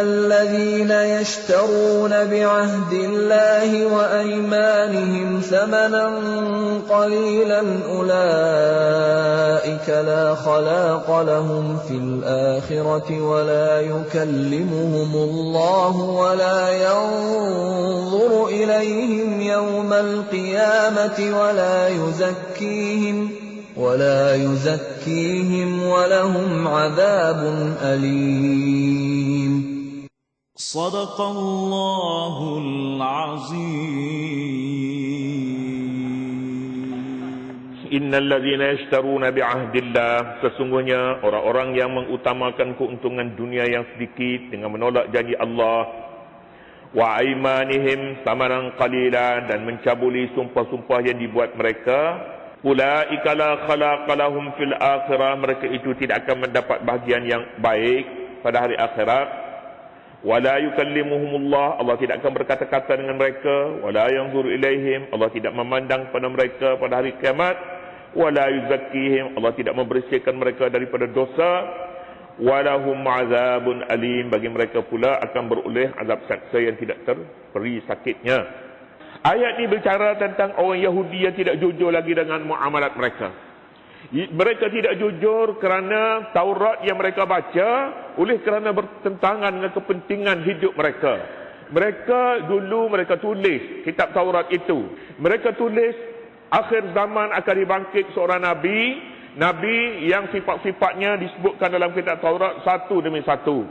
الذين يشترون بعهد الله وأيمانهم ثمنا قليلا أولئك لا خلاق لهم في الآخرة ولا يكلمهم الله ولا ينظر إليهم يوم القيامة ولا يزكيهم ولا يزكيهم ولهم عذاب أليم. صدق الله العظيم Innal ladzina yashtaruna bi'ahdillah sesungguhnya orang-orang yang mengutamakan keuntungan dunia yang sedikit dengan menolak janji Allah wa aimanihim samaran qalila dan mencabuli sumpah-sumpah yang dibuat mereka ulaika la khalaqa lahum fil akhirah mereka itu tidak akan mendapat bahagian yang baik pada hari akhirat wala yukallimuhumullah. Allah tidak akan berkata-kata dengan mereka. Wala yanzuru ilaihim. Allah tidak memandang pada mereka pada hari kiamat. Wala yuzakkihim. Allah tidak membersihkan mereka daripada dosa. Walahum azabun alim. Bagi mereka pula akan beroleh azab saksa yang tidak terperi sakitnya. Ayat ini berbicara tentang orang Yahudi yang tidak jujur lagi dengan muamalat mereka mereka tidak jujur kerana Taurat yang mereka baca oleh kerana bertentangan dengan kepentingan hidup mereka. Mereka dulu mereka tulis kitab Taurat itu. Mereka tulis akhir zaman akan dibangkit seorang nabi, nabi yang sifat-sifatnya disebutkan dalam kitab Taurat satu demi satu.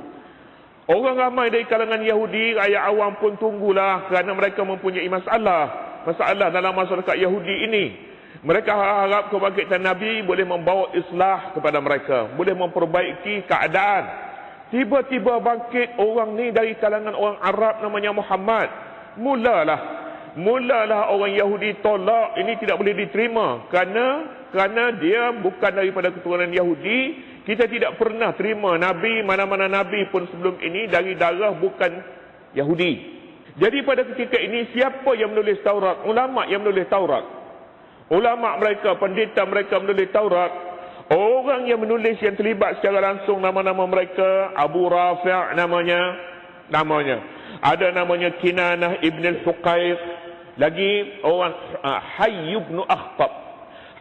Orang ramai dari kalangan Yahudi, rakyat awam pun tunggulah kerana mereka mempunyai masalah. Masalah dalam masyarakat Yahudi ini. Mereka harap kebangkitan Nabi boleh membawa islah kepada mereka. Boleh memperbaiki keadaan. Tiba-tiba bangkit orang ni dari kalangan orang Arab namanya Muhammad. Mulalah. Mulalah orang Yahudi tolak. Ini tidak boleh diterima. Kerana kerana dia bukan daripada keturunan Yahudi. Kita tidak pernah terima Nabi, mana-mana Nabi pun sebelum ini dari darah bukan Yahudi. Jadi pada ketika ini siapa yang menulis Taurat? Ulama yang menulis Taurat. Ulama mereka, pendeta mereka menulis Taurat. Orang yang menulis yang terlibat secara langsung nama-nama mereka Abu Rafi' namanya namanya. Ada namanya Kinanah Ibn Al-Fuqair. Lagi orang uh, Hayy ibn Akhtab.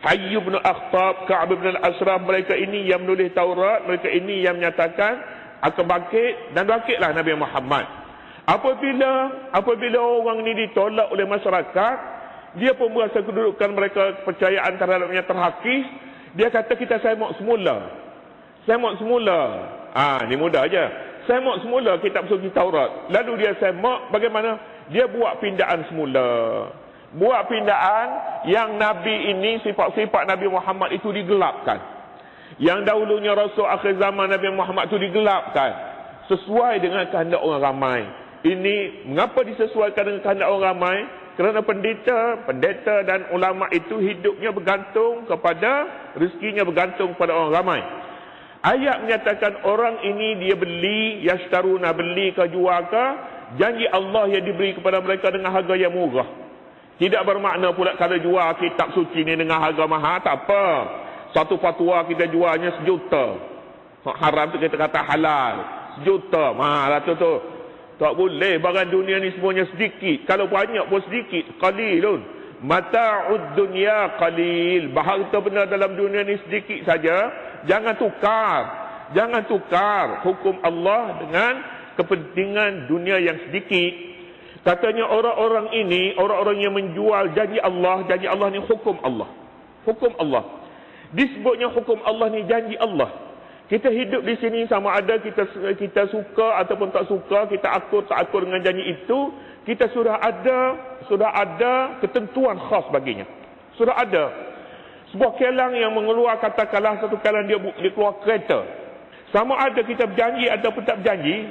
Hayy ibn Akhtab, Ka'ab ibn Al-Asraf mereka ini yang menulis Taurat, mereka ini yang menyatakan akan bangkit dan bangkitlah Nabi Muhammad. Apabila apabila orang ini ditolak oleh masyarakat, dia pun merasa kedudukan mereka kepercayaan terhadapnya terhakis. Dia kata kita mau semula. Mau semula. Ah, ni mudah aja. Mau semula kitab suci Taurat. Lalu dia mau bagaimana? Dia buat pindaan semula. Buat pindaan yang Nabi ini sifat-sifat Nabi Muhammad itu digelapkan. Yang dahulunya Rasul akhir zaman Nabi Muhammad itu digelapkan. Sesuai dengan kehendak orang ramai. Ini mengapa disesuaikan dengan kehendak orang ramai? Kerana pendeta, pendeta dan ulama itu hidupnya bergantung kepada rezekinya bergantung kepada orang ramai. Ayat menyatakan orang ini dia beli, yashtaruna beli ke jual ke, janji Allah yang diberi kepada mereka dengan harga yang murah. Tidak bermakna pula kalau jual kitab suci ni dengan harga mahal, tak apa. Satu fatwa kita jualnya sejuta. Haram tu kita kata halal. Sejuta. Mahal tu tu. Tak boleh barang dunia ni semuanya sedikit. Kalau banyak pun sedikit. Qalilun. Mata'ud dunia qalil. Baharta benar dalam dunia ni sedikit saja. Jangan tukar. Jangan tukar hukum Allah dengan kepentingan dunia yang sedikit. Katanya orang-orang ini, orang-orang yang menjual janji Allah, janji Allah ni hukum Allah. Hukum Allah. Disebutnya hukum Allah ni janji Allah. Kita hidup di sini sama ada kita kita suka ataupun tak suka, kita akur tak akur dengan janji itu, kita sudah ada sudah ada ketentuan khas baginya. Sudah ada. Sebuah kelang yang mengeluar katakanlah satu kelang dia, dia keluar kereta. Sama ada kita berjanji ataupun tak berjanji,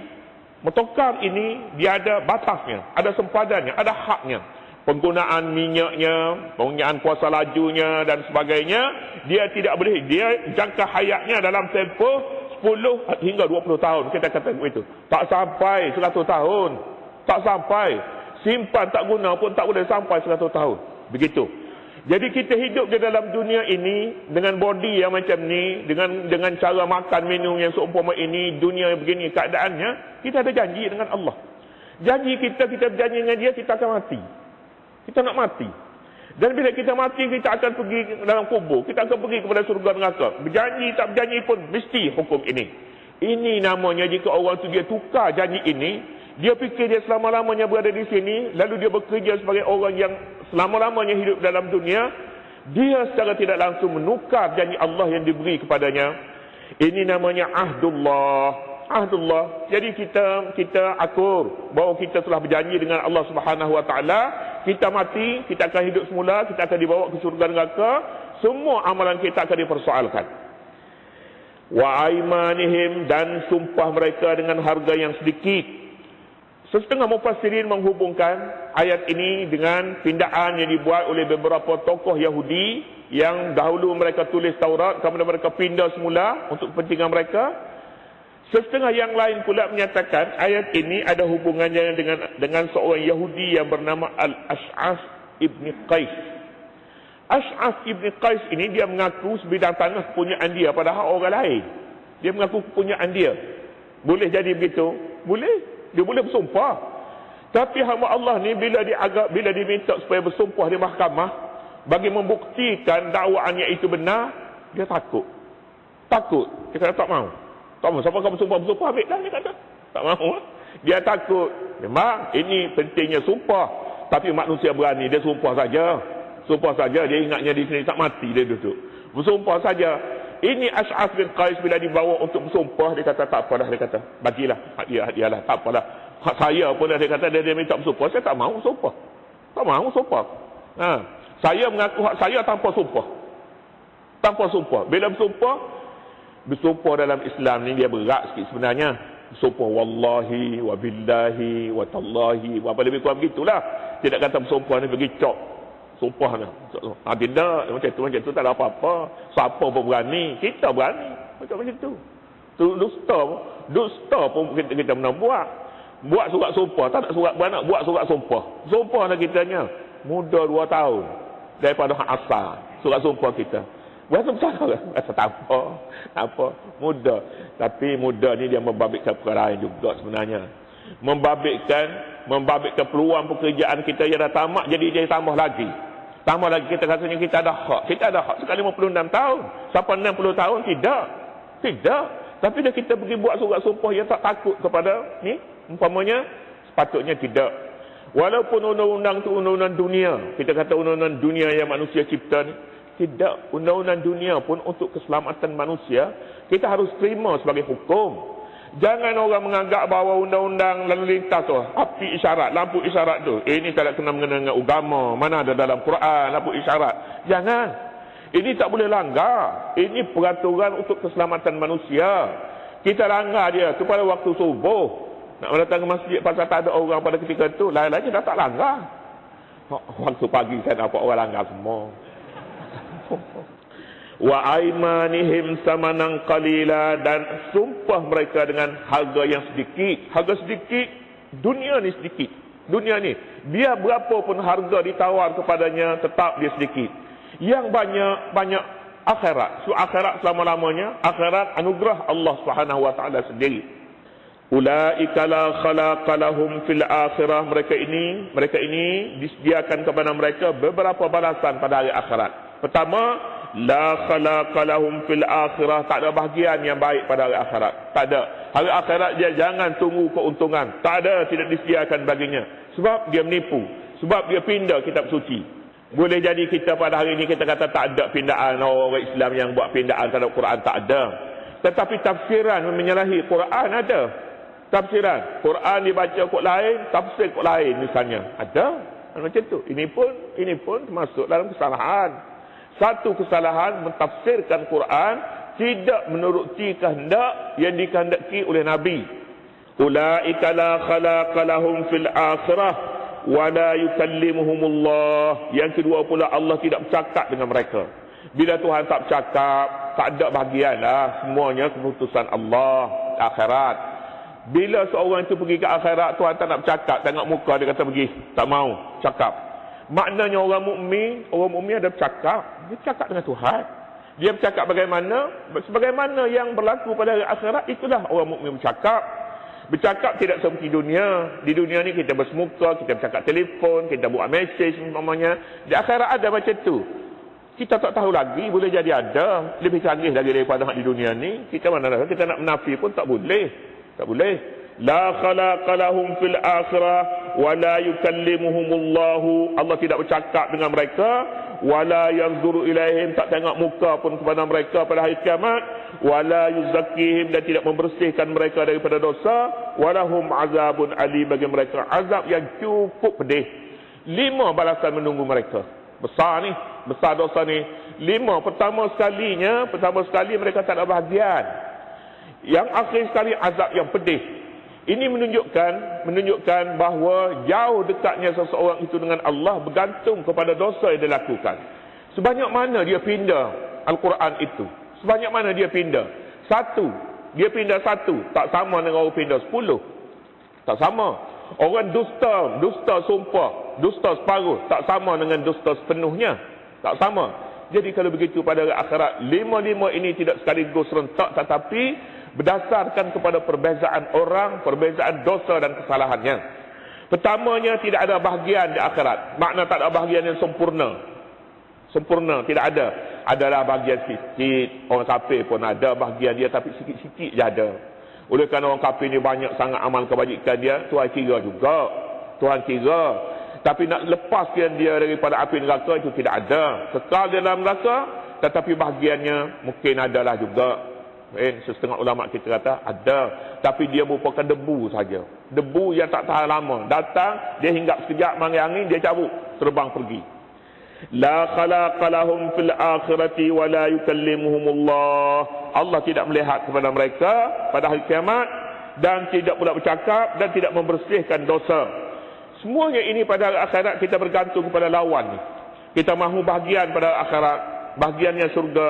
motokar ini dia ada batasnya, ada sempadannya, ada haknya penggunaan minyaknya, penggunaan kuasa lajunya dan sebagainya, dia tidak boleh, dia jangka hayatnya dalam tempoh 10 hingga 20 tahun, kita kata begitu. Tak sampai 100 tahun. Tak sampai. Simpan tak guna pun tak boleh sampai 100 tahun. Begitu. Jadi kita hidup di dalam dunia ini dengan body yang macam ni, dengan dengan cara makan minum yang seumpama ini, dunia yang begini keadaannya, kita ada janji dengan Allah. Janji kita, kita berjanji dengan dia, kita akan mati. Kita nak mati. Dan bila kita mati, kita akan pergi dalam kubur. Kita akan pergi kepada surga neraka. Berjanji, tak berjanji pun, mesti hukum ini. Ini namanya jika orang tu dia tukar janji ini, dia fikir dia selama-lamanya berada di sini, lalu dia bekerja sebagai orang yang selama-lamanya hidup dalam dunia, dia secara tidak langsung menukar janji Allah yang diberi kepadanya. Ini namanya ahdullah. Ahdullah. Jadi kita kita akur bahawa kita telah berjanji dengan Allah Subhanahu Wa Taala, kita mati, kita akan hidup semula, kita akan dibawa ke surga neraka, semua amalan kita akan dipersoalkan. Wa aimanihim dan sumpah mereka dengan harga yang sedikit Setengah mufassirin menghubungkan ayat ini dengan pindaan yang dibuat oleh beberapa tokoh Yahudi yang dahulu mereka tulis Taurat kemudian mereka pindah semula untuk kepentingan mereka. Setengah yang lain pula menyatakan ayat ini ada hubungannya dengan dengan seorang Yahudi yang bernama Al-Ash'as Ibn Qais. Ash'as Ibn Qais ini dia mengaku sebidang tanah kepunyaan dia padahal orang lain. Dia mengaku kepunyaan dia. Boleh jadi begitu? Boleh. Dia boleh bersumpah. Tapi hamba Allah ni bila dia agak bila diminta supaya bersumpah di mahkamah bagi membuktikan dakwaannya itu benar, dia takut. Takut. Dia kata tak mau. Tak mau. Siapa kamu sumpah bersumpah ambil dah dia kata. Tak mau. Dia takut. Memang ini pentingnya sumpah. Tapi manusia berani dia sumpah saja. Sumpah saja dia ingatnya di sini tak mati dia duduk. Bersumpah saja. Ini Ash'af bin Qais bila dibawa untuk bersumpah, dia kata tak apalah, dia kata, bagilah dia lah, tak apalah. Hak saya pun dia kata, dia, dia minta bersumpah, saya tak mahu bersumpah. Tak mahu bersumpah. Ha. Saya mengaku hak saya tanpa sumpah. Tanpa sumpah. Bila bersumpah, bersumpah dalam Islam ni dia berat sikit sebenarnya. Bersumpah wallahi, wa billahi, wa tallahi, wa apa lebih kurang begitulah. Tidak kata bersumpah ni pergi cok sumpah ni. Ha, tidak, macam tu, macam tu tak ada apa-apa. Siapa pun berani, kita berani. Macam macam tu. Tu dusta, dusta pun kita, kita pernah buat. Buat surat sumpah, tak nak surat beranak, buat surat sumpah. Sumpah nak kitanya, muda dua tahun. Daripada hak asal, surat sumpah kita. Berasa bercakap kan? Berasa tak apa. Tak apa. Muda. Tapi muda ni dia membabitkan perkara lain juga sebenarnya. Membabitkan, membabitkan peluang pekerjaan kita yang dah tamat, jadi dia tambah lagi. Tambah lagi kita katanya kita ada hak. Kita ada hak sekali 56 tahun. Sampai 60 tahun tidak. Tidak. Tapi dah kita pergi buat surat sumpah yang tak takut kepada ni. Umpamanya sepatutnya tidak. Walaupun undang-undang itu undang-undang dunia. Kita kata undang-undang dunia yang manusia cipta ni. Tidak. Undang-undang dunia pun untuk keselamatan manusia. Kita harus terima sebagai hukum. Jangan orang menganggap bahawa undang-undang lalu lintas tu api isyarat, lampu isyarat tu. Eh, ini tak ada kena mengenai dengan agama. Mana ada dalam Quran lampu isyarat. Jangan. Ini tak boleh langgar. Ini peraturan untuk keselamatan manusia. Kita langgar dia tu pada waktu subuh. Nak datang ke masjid pasal tak ada orang pada ketika itu. Lain-lain dah tak langgar. Waktu pagi saya nampak orang langgar semua wa aimanihim samanan qalila dan sumpah mereka dengan harga yang sedikit. Harga sedikit dunia ni sedikit. Dunia ni dia berapa pun harga ditawar kepadanya tetap dia sedikit. Yang banyak banyak akhirat. So akhirat selama-lamanya akhirat anugerah Allah Subhanahu wa taala sendiri. Ulaika la khalaqalahum fil akhirah. Mereka ini mereka ini disediakan kepada mereka beberapa balasan pada hari akhirat pertama la khalaqa lahum fil akhirah. Tak ada bahagian yang baik pada hari akhirat. Tak ada. Hari akhirat dia jangan tunggu keuntungan. Tak ada tidak disediakan baginya. Sebab dia menipu. Sebab dia pindah kitab suci. Boleh jadi kita pada hari ini kita kata tak ada pindaan. Orang Islam yang buat pindaan terhadap Quran tak ada. Tetapi tafsiran menyalahi Quran ada. Tafsiran. Quran dibaca kod lain tafsir kod lain misalnya. Ada. Macam tu. Ini pun ini pun termasuk dalam kesalahan satu kesalahan mentafsirkan Quran tidak menuruti kehendak yang dikehendaki oleh Nabi. Ulaika la khalaqa lahum fil akhirah wa la yukallimuhumullah. Yang kedua pula Allah tidak bercakap dengan mereka. Bila Tuhan tak bercakap, tak ada bahagianlah semuanya keputusan Allah akhirat. Bila seorang itu pergi ke akhirat, Tuhan tak nak bercakap, tengok muka dia kata pergi, tak mau cakap. Maknanya orang mukmin, orang mukmin ada bercakap. Dia bercakap dengan Tuhan. Dia bercakap bagaimana? Sebagaimana yang berlaku pada hari akhirat, itulah orang mukmin bercakap. Bercakap tidak seperti dunia. Di dunia ni kita bersemuka, kita bercakap telefon, kita buat mesej umpamanya. Di akhirat ada macam tu. Kita tak tahu lagi, boleh jadi ada. Lebih canggih lagi daripada di dunia ni. Kita mana kita nak menafi pun tak boleh. Tak boleh. La khalaqa lahum fil akhirah wa la yukallimuhumullahu. Allah tidak bercakap dengan mereka. Wala yanzuru ilaihim tak tengok muka pun kepada mereka pada hari kiamat. Wala yuzakkihim dan tidak membersihkan mereka daripada dosa. Walahum azabun ali bagi mereka. Azab yang cukup pedih. Lima balasan menunggu mereka. Besar ni besar dosa ni. Lima pertama sekalinya pertama sekali mereka tak ada bahagian. Yang akhir sekali azab yang pedih ini menunjukkan menunjukkan bahawa jauh dekatnya seseorang itu dengan Allah bergantung kepada dosa yang dia lakukan. Sebanyak mana dia pindah Al-Quran itu? Sebanyak mana dia pindah? Satu. Dia pindah satu. Tak sama dengan orang pindah sepuluh. Tak sama. Orang dusta, dusta sumpah, dusta separuh. Tak sama dengan dusta sepenuhnya. Tak sama. Jadi kalau begitu pada akhirat, lima-lima ini tidak sekaligus rentak tetapi berdasarkan kepada perbezaan orang, perbezaan dosa dan kesalahannya. Pertamanya tidak ada bahagian di akhirat. Makna tak ada bahagian yang sempurna. Sempurna, tidak ada. Adalah bahagian sikit. Orang kafir pun ada bahagian dia tapi sikit-sikit je ada. Oleh kerana orang kafir ni banyak sangat amal kebajikan dia, Tuhan kira juga. Tuhan kira. Tapi nak lepaskan dia daripada api neraka itu tidak ada. Kekal dalam neraka, tetapi bahagiannya mungkin adalah juga Eh, setengah ulama kita kata ada, tapi dia merupakan debu saja. Debu yang tak tahan lama. Datang, dia hinggap sekejap mangin angin, dia cabut, terbang pergi. La khalaqa lahum fil akhirati wa la yukallimuhumullah. Allah tidak melihat kepada mereka pada hari kiamat dan tidak pula bercakap dan tidak membersihkan dosa. Semuanya ini pada akhirat kita bergantung kepada lawan. Kita mahu bahagian pada akhirat, bahagiannya surga,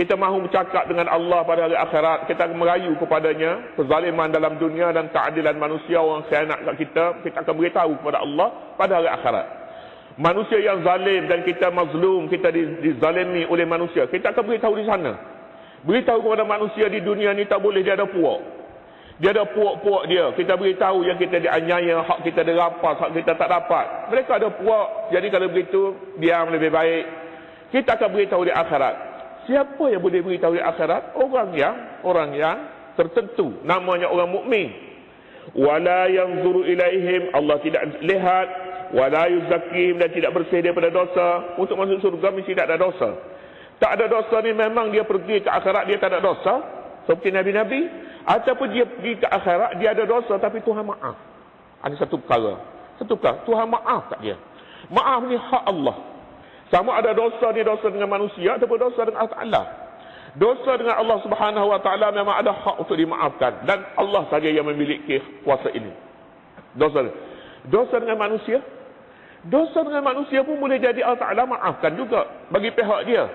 kita mahu bercakap dengan Allah pada hari akhirat. Kita merayu kepadanya. Kezaliman dalam dunia dan keadilan manusia. Orang khianat kat kita. Kita akan beritahu kepada Allah pada hari akhirat. Manusia yang zalim dan kita mazlum kita dizalimi oleh manusia. Kita akan beritahu di sana. Beritahu kepada manusia di dunia ni tak boleh dia ada puak. Dia ada puak-puak dia. Kita beritahu yang kita dianyaya hak kita dirampas hak kita tak dapat. Mereka ada puak. Jadi kalau begitu diam lebih baik. Kita akan beritahu di akhirat Siapa yang boleh beritahu di akhirat? Orang yang orang yang tertentu namanya orang mukmin. Wala yanzuru ilaihim Allah tidak lihat wala yuzakkihim dan tidak bersih daripada dosa. Untuk masuk surga mesti tidak ada dosa. Tak ada dosa ni memang dia pergi ke akhirat dia tak ada dosa seperti nabi-nabi ataupun dia pergi ke akhirat dia ada dosa tapi Tuhan maaf. Ada satu perkara. Satu perkara Tuhan maaf tak dia. Maaf ni hak Allah. Sama ada dosa ni dosa dengan manusia ataupun dosa dengan Allah Ta'ala. Dosa dengan Allah Subhanahu Wa Ta'ala memang ada hak untuk dimaafkan. Dan Allah saja yang memiliki kuasa ini. Dosa Dosa dengan manusia. Dosa dengan manusia pun boleh jadi Allah Ta'ala maafkan juga bagi pihak dia.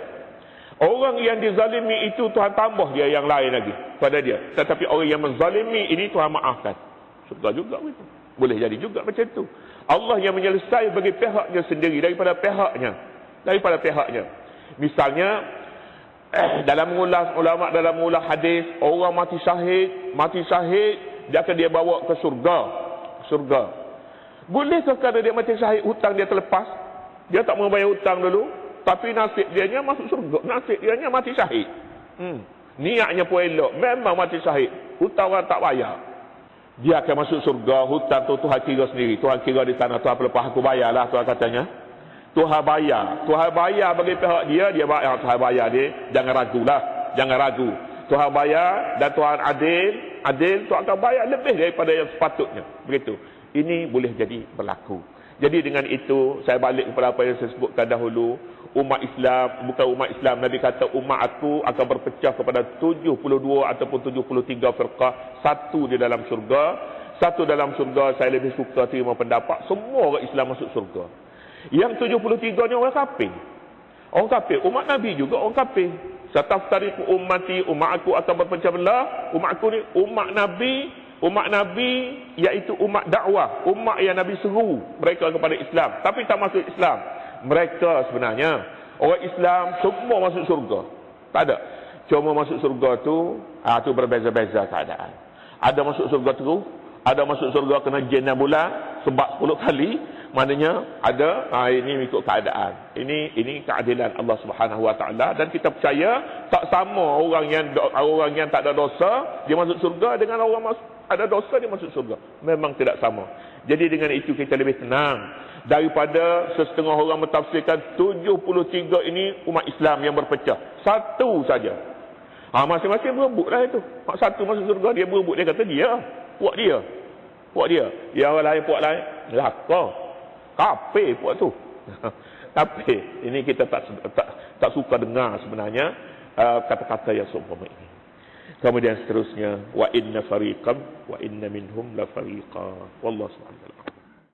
Orang yang dizalimi itu Tuhan tambah dia yang lain lagi pada dia. Tetapi orang yang menzalimi ini Tuhan maafkan. Suka juga begitu. Boleh jadi juga macam itu. Allah yang menyelesaikan bagi pihaknya sendiri daripada pihaknya daripada pihaknya. Misalnya eh, dalam mengulas ulama dalam mengulas hadis orang mati syahid, mati syahid dia akan dia bawa ke surga. Surga. Boleh ke kalau dia mati syahid hutang dia terlepas? Dia tak mau bayar hutang dulu, tapi nasib dia nya masuk surga. Nasib dia nya mati syahid. Hmm. Niatnya pun elok, memang mati syahid. Hutang orang tak bayar. Dia akan masuk surga, hutang tu Tuhan kira sendiri. Tuhan kira di sana, Tuhan lepas aku bayarlah, Tuhan katanya. Tuhan bayar. Tuhan bayar bagi pihak dia, dia bayar. Tuhan bayar dia. Jangan ragulah. Jangan ragu. Tuhan bayar dan Tuhan adil. Adil, Tuhan akan bayar lebih daripada yang sepatutnya. Begitu. Ini boleh jadi berlaku. Jadi dengan itu, saya balik kepada apa yang saya sebutkan dahulu. Umat Islam, bukan umat Islam. Nabi kata umat aku akan berpecah kepada 72 ataupun 73 firqah. Satu di dalam surga. Satu dalam surga, saya lebih suka terima pendapat. Semua orang Islam masuk surga. Yang 73 ni orang kafir. Orang kafir. Umat Nabi juga orang kafir. Sataftariku ummati, umat aku akan berpecah belah. Umat aku ni, umat Nabi umat Nabi iaitu umat dakwah, umat yang Nabi seru mereka kepada Islam, tapi tak masuk Islam. Mereka sebenarnya orang Islam semua masuk surga. Tak ada. Cuma masuk surga tu, ah tu berbeza-beza keadaan. Ada masuk surga tu, ada masuk surga kena jin dan bulan sebab 10 kali, maknanya ada ah ini ikut keadaan. Ini ini keadilan Allah Subhanahu Wa Taala dan kita percaya tak sama orang yang orang yang tak ada dosa dia masuk surga dengan orang ada dosa dia masuk surga. Memang tidak sama. Jadi dengan itu kita lebih tenang daripada setengah orang mentafsirkan 73 ini umat Islam yang berpecah. Satu saja Ha, masing-masing berebut lah itu. Satu masuk surga, dia berebut. Dia kata dia. Puak dia. Puak dia. Yang lain, puak lain. Laka. Kape puak tu. Tapi ini kita tak, tak tak suka dengar sebenarnya uh, kata-kata uh, yang seumpama ini. Kemudian seterusnya wa inna fariqam wa inna minhum la fariqa. Wallahu subhanahu wa ta'ala.